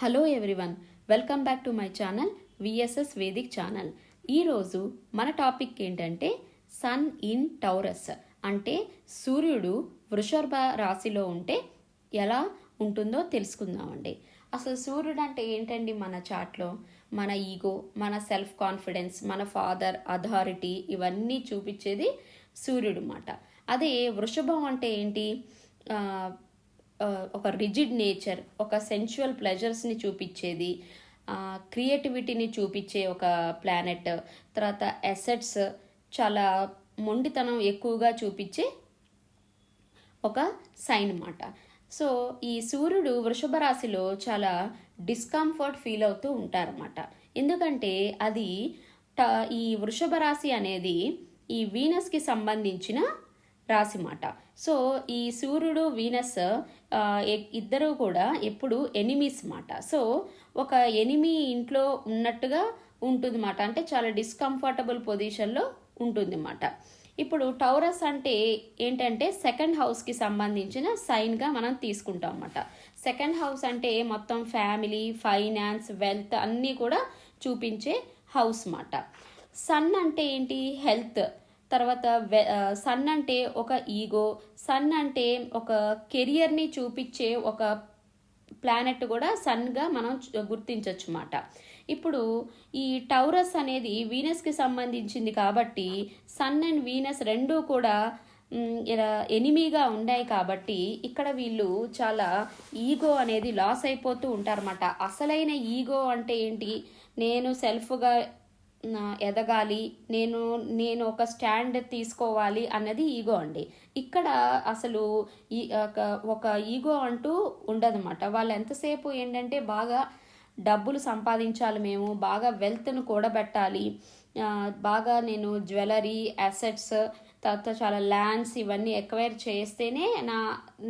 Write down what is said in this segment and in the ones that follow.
Hello everyone welcome back to my channel VSS Vedic channel ఈరోజు మన topic ఏంటంటే son in టౌరస్ అంటే సూర్యుడు వృషభ రాశిలో ఉంటే ఎలా ఉంటుందో తెలుసుకుందామండి. అసలు సూర్యుడు అంటే ఏంటండి మన చాట్లో? మన ఈగో మన సెల్ఫ్ కాన్ఫిడెన్స్ మన ఫాదర్ అథారిటీ ఇవన్నీ చూపించేది సూర్యుడు మాట. అదే వృషభం అంటే ఏంటి? ఒక రిజిడ్ నేచర్ ఒక సెన్చువల్ ప్లెజర్స్ని చూపించేది క్రియేటివిటీని చూపించే ఒక ప్లానెట్ తర్వాత ఎసెట్స్ చాలా మొండితనం ఎక్కువగా చూపించే ఒక సైన్ అన్నమాట. సో ఈ సూర్యుడు వృషభ రాశిలో చాలా డిస్కంఫర్ట్ ఫీల్ అవుతూ ఉంటారన్నమాట. ఎందుకంటే అది ట- ఈ వృషభ రాశి అనేది ఈ వీనస్కి సంబంధించిన రాశి మాట సో ఈ సూర్యుడు వీనస్ ఇద్దరు కూడా ఎప్పుడు ఎనిమీస్ మాట. సో ఒక ఎనిమీ ఇంట్లో ఉన్నట్టుగా ఉంటుంది మాట అంటే చాలా డిస్కంఫర్టబుల్ పొజిషన్లో ఉంటుంది మాట ఇప్పుడు టౌరస్ అంటే ఏంటంటే సెకండ్ హౌస్కి సంబంధించిన సైన్గా మనం తీసుకుంటాం అన్నమాట సెకండ్ హౌస్ అంటే మొత్తం ఫ్యామిలీ ఫైనాన్స్ వెల్త్ అన్నీ కూడా చూపించే హౌస్ మాట. సన్ అంటే ఏంటి? హెల్త్. తర్వాత సన్ అంటే ఒక ఈగో సన్ అంటే ఒక కెరియర్ని చూపించే ఒక ప్లానెట్ కూడా సన్గా మనం గుర్తించవచ్చు అన్నమాట ఇప్పుడు ఈ టౌరస్ అనేది వీనస్కి సంబంధించింది కాబట్టి సన్ అండ్ వీనస్ రెండూ కూడా ఇలా ఎనిమీగా ఉన్నాయి కాబట్టి ఇక్కడ వీళ్ళు చాలా ఈగో అనేది లాస్ అయిపోతూ ఉంటారన్నమాట. అసలైన ఈగో అంటే ఏంటి? నేను సెల్ఫ్గా ఎదగాలి నేను నేను ఒక స్టాండ్ తీసుకోవాలి అన్నది ఈగో అండి. ఇక్కడ అసలు ఈ ఒక ఒక ఈగో అంటూ ఉండదన్నమాట. వాళ్ళు ఎంతసేపు ఏంటంటే బాగా డబ్బులు సంపాదించాలి మేము బాగా వెల్త్ను కూడబెట్టాలి బాగా నేను జ్యువెలరీ అసెట్స్ తర్వాత చాలా ల్యాండ్స్ ఇవన్నీ ఎక్వైర్ చేస్తేనే నా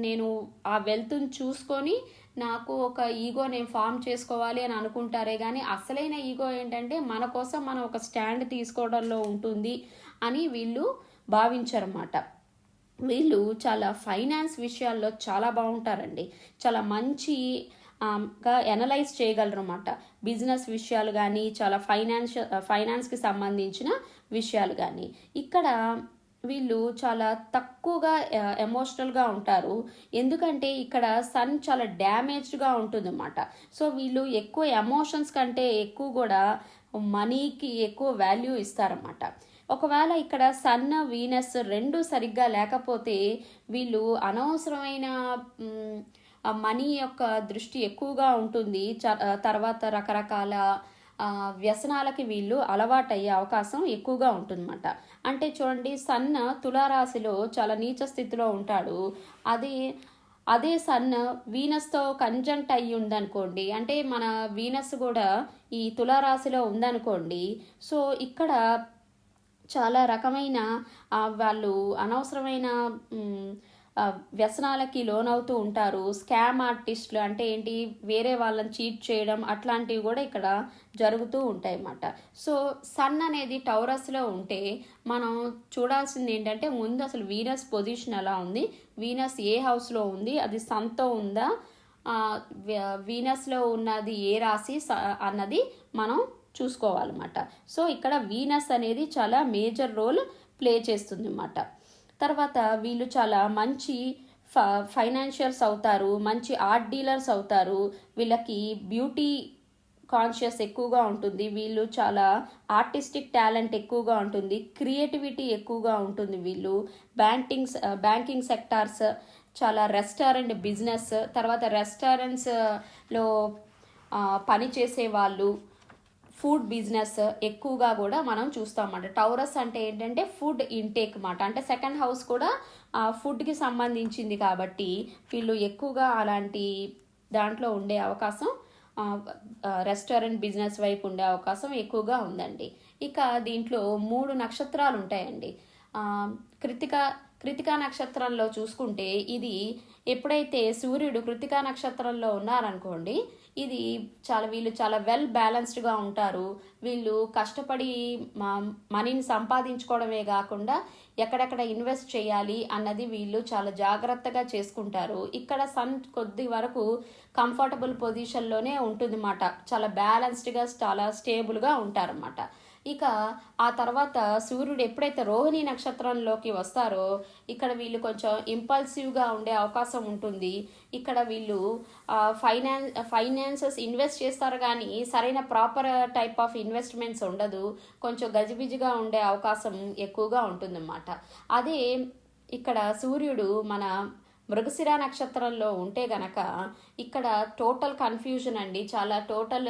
నేను ఆ వెల్త్ని చూసుకొని నాకు ఒక ఈగో నేను ఫామ్ చేసుకోవాలి అని అనుకుంటారే కానీ అసలైన ఈగో ఏంటంటే మన కోసం మనం ఒక స్టాండ్ తీసుకోవడంలో ఉంటుంది అని వీళ్ళు భావించారన్నమాట. వీళ్ళు చాలా ఫైనాన్స్ విషయాల్లో చాలా బాగుంటారండి. చాలా మంచి గా ఎనలైజ్ చేయగలరు అన్నమాట బిజినెస్ విషయాలు కానీ చాలా ఫైనాన్స్ ఫైనాన్స్కి సంబంధించిన విషయాలు కానీ ఇక్కడ వీళ్ళు చాలా తక్కువగా ఎమోషనల్గా ఉంటారు. ఎందుకంటే ఇక్కడ సన్ చాలా డ్యామేజ్డ్గా ఉంటుందన్నమాట. సో వీళ్ళు ఎక్కువ ఎమోషన్స్ కంటే ఎక్కువ కూడా మనీకి ఎక్కువ వాల్యూ ఇస్తారన్నమాట. ఒకవేళ ఇక్కడ సన్ వీనస్ రెండు సరిగ్గా లేకపోతే వీళ్ళు అనవసరమైన మనీ యొక్క దృష్టి ఎక్కువగా ఉంటుంది. చ- తర్వాత రకరకాల వ్యసనాలకి వీళ్ళు అలవాటయ్యే అవకాశం ఎక్కువగా ఉంటుందన్నమాట. అంటే చూడండి సన్ తులారాశిలో చాలా నీచ స్థితిలో ఉంటాడు. అది అదే సన్ వీనస్తో కంజంక్ట్ అయ్యి ఉందనుకోండి అంటే మన వీనస్ కూడా ఈ తులారాశిలో ఉందనుకోండి సో ఇక్కడ చాలా రకమైన వాళ్ళు అనవసరమైన వ్యసనాలకి లోనవుతూ ఉంటారు. స్కామ్ ఆర్టిస్టులు అంటే ఏంటి? వేరే వాళ్ళని చీట్ చేయడం అట్లాంటివి కూడా ఇక్కడ జరుగుతూ ఉంటాయి అన్నమాట సో సన్ అనేది టౌరస్లో ఉంటే మనం చూడాల్సింది ఏంటంటే ముందు అసలు వీనస్ పొజిషన్ ఎలా ఉంది? వీనస్ ఏ హౌస్లో ఉంది? అది సన్తో ఉందా? వీనస్లో ఉన్నది ఏ రాశి? స- అన్నది మనం చూసుకోవాలన్నమాట. సో ఇక్కడ వీనస్ అనేది చాలా మేజర్ రోల్ ప్లే చేస్తుంది అన్నమాట తర్వాత వీళ్ళు చాలా మంచి ఫ ఫైనాన్షియల్స్ అవుతారు మంచి ఆర్ట్ డీలర్స్ అవుతారు వీళ్ళకి బ్యూటీ కాన్షియస్ ఎక్కువగా ఉంటుంది వీళ్ళు చాలా ఆర్టిస్టిక్ టాలెంట్ ఎక్కువగా ఉంటుంది క్రియేటివిటీ ఎక్కువగా ఉంటుంది వీళ్ళు బ్యాంకింగ్స్ బ్యాంకింగ్ సెక్టార్స్ చాలా రెస్టారెంట్ బిజినెస్ తర్వాత రెస్టారెంట్స్లో పని చేసే వాళ్ళు ఫుడ్ బిజినెస్ ఎక్కువగా కూడా మనం చూస్తామన్నమాట టౌరస్ అంటే ఏంటంటే ఫుడ్ ఇంటేక్ మాట. అంటే సెకండ్ హౌస్ కూడా ఫుడ్కి సంబంధించింది కాబట్టి వీళ్ళు ఎక్కువగా అలాంటి దాంట్లో ఉండే అవకాశం రెస్టారెంట్ బిజినెస్ వైపు ఉండే అవకాశం ఎక్కువగా ఉందండి. ఇక దీంట్లో మూడు నక్షత్రాలు ఉంటాయండి. కృతిక కృతికా నక్షత్రంలో చూసుకుంటే ఇది ఎప్పుడైతే సూర్యుడు కృతికా నక్షత్రంలో ఉన్నారనుకోండి ఇది చాలా వీళ్ళు చాలా వెల్ బ్యాలెన్స్డ్గా ఉంటారు. వీళ్ళు కష్టపడి మనీని సంపాదించుకోవడమే కాకుండా ఎక్కడెక్కడ ఇన్వెస్ట్ చేయాలి అన్నది వీళ్ళు చాలా జాగ్రత్తగా చేసుకుంటారు. ఇక్కడ సన్ కొద్ది వరకు కంఫర్టబుల్ పొజిషన్లోనే ఉంటుంది చాలా బ్యాలెన్స్డ్గా చాలా స్టేబుల్గా ఉంటారన్నమాట. ఇక ఆ తర్వాత సూర్యుడు ఎప్పుడైతే రోహిణి నక్షత్రంలోకి వస్తారో ఇక్కడ వీళ్ళు కొంచెం ఇంపల్సివ్గా ఉండే అవకాశం ఉంటుంది. ఇక్కడ వీళ్ళు ఫైనాన్స్ ఫైనాన్సెస్ ఇన్వెస్ట్ చేస్తారు కానీ సరైన ప్రాపర్ టైప్ ఆఫ్ ఇన్వెస్ట్మెంట్స్ ఉండదు. కొంచెం గజిబిజిగా ఉండే అవకాశం ఎక్కువగా ఉంటుందన్నమాట. అదే ఇక్కడ సూర్యుడు మన మృగశిర నక్షత్రంలో ఉంటే గనక ఇక్కడ టోటల్ కన్ఫ్యూజన్ అండి. చాలా టోటల్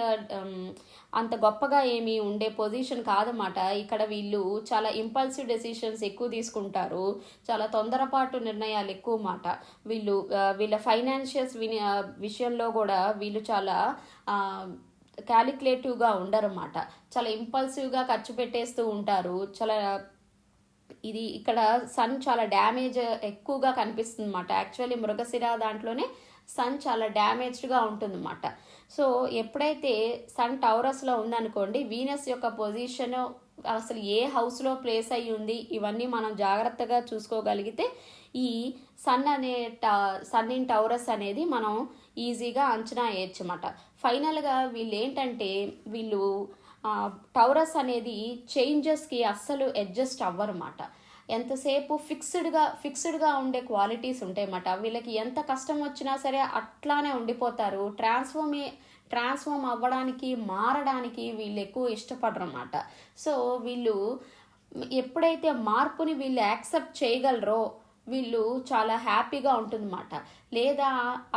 అంత గొప్పగా ఏమి ఉండే పొజిషన్ కాదన్నమాట. ఇక్కడ వీళ్ళు చాలా ఇంపల్సివ్ డెసిషన్స్ ఎక్కువ తీసుకుంటారు. చాలా తొందరపాటు నిర్ణయాలు ఎక్కువ మాట వీళ్ళు వీళ్ళ ఫైనాన్షియల్స్ విషయంలో కూడా వీళ్ళు చాలా క్యాలిక్యులేటివ్గా ఉండరన్నమాట. చాలా ఇంపల్సివ్గా ఖర్చు పెట్టేస్తూ ఉంటారు. చాలా ఇది ఇక్కడ సన్ చాలా డ్యామేజ్ ఎక్కువగా కనిపిస్తుంది అనమాట యాక్చువల్లీ మృగశిర దాంట్లోనే సన్ చాలా డ్యామేజ్డ్గా ఉంటుందన్నమాట. సో ఎప్పుడైతే సన్ టౌరస్లో ఉందనుకోండి వీనస్ యొక్క పొజిషన్ అసలు ఏ హౌస్లో ప్లేస్ అయ్యి ఉంది ఇవన్నీ మనం జాగ్రత్తగా చూసుకోగలిగితే ఈ సన్ అనే సన్ ఇన్ టౌరస్ అనేది మనం ఈజీగా అంచనా వేయచ్చమాట ఫైనల్గా వీళ్ళు ఏంటంటే వీళ్ళు టౌరస్ అనేది చేంజెస్కి అస్సలు అడ్జస్ట్ అవ్వరన్నమాట. ఎంతసేపు ఫిక్స్డ్గా ఫిక్స్డ్గా ఉండే క్వాలిటీస్ ఉంటాయన్నమాట వీళ్ళకి ఎంత కష్టం వచ్చినా సరే అట్లానే ఉండిపోతారు. ట్రాన్స్ఫార్మే ట్రాన్స్ఫార్మ్ అవ్వడానికి మారడానికి వీళ్ళు ఎక్కువ ఇష్టపడరు అన్నమాట. సో వీళ్ళు ఎప్పుడైతే మార్పుని వీళ్ళు యాక్సెప్ట్ చేయగలరో వీళ్ళు చాలా హ్యాపీగా ఉంటుందన్నమాట లేదా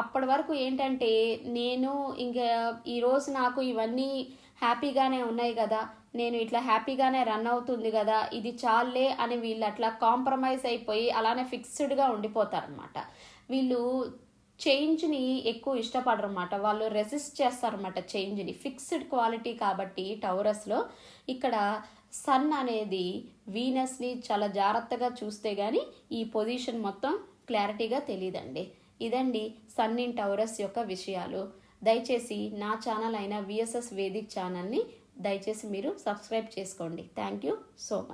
అప్పటి వరకు ఏంటంటే నేను ఇంకా ఈరోజు నాకు ఇవన్నీ హ్యాపీగానే ఉన్నాయి కదా. నేను ఇట్లా హ్యాపీగానే రన్ అవుతుంది కదా. ఇది చాలే అని వీళ్ళు అట్లా కాంప్రమైజ్ అయిపోయి అలానే ఫిక్స్డ్గా ఉండిపోతారనమాట వీళ్ళు చేంజ్ని ఎక్కువ ఇష్టపడరు అనమాట వాళ్ళు రెసిస్ట్ చేస్తారనమాట చేంజ్ని. ఫిక్స్డ్ క్వాలిటీ కాబట్టి టౌరస్లో ఇక్కడ సన్ అనేది వీనస్ని చాలా జాగ్రత్తగా చూస్తే కానీ ఈ పొజిషన్ మొత్తం క్లారిటీగా తెలియదండి ఇదండి సన్ ఇన్ టౌరస్ యొక్క విషయాలు. దయచేసి నా ఛానల్ అయిన విఎస్ఎస్ వేదిక్ ఛానల్ని దయచేసి మీరు సబ్స్క్రైబ్ చేసుకోండి. Thank you so much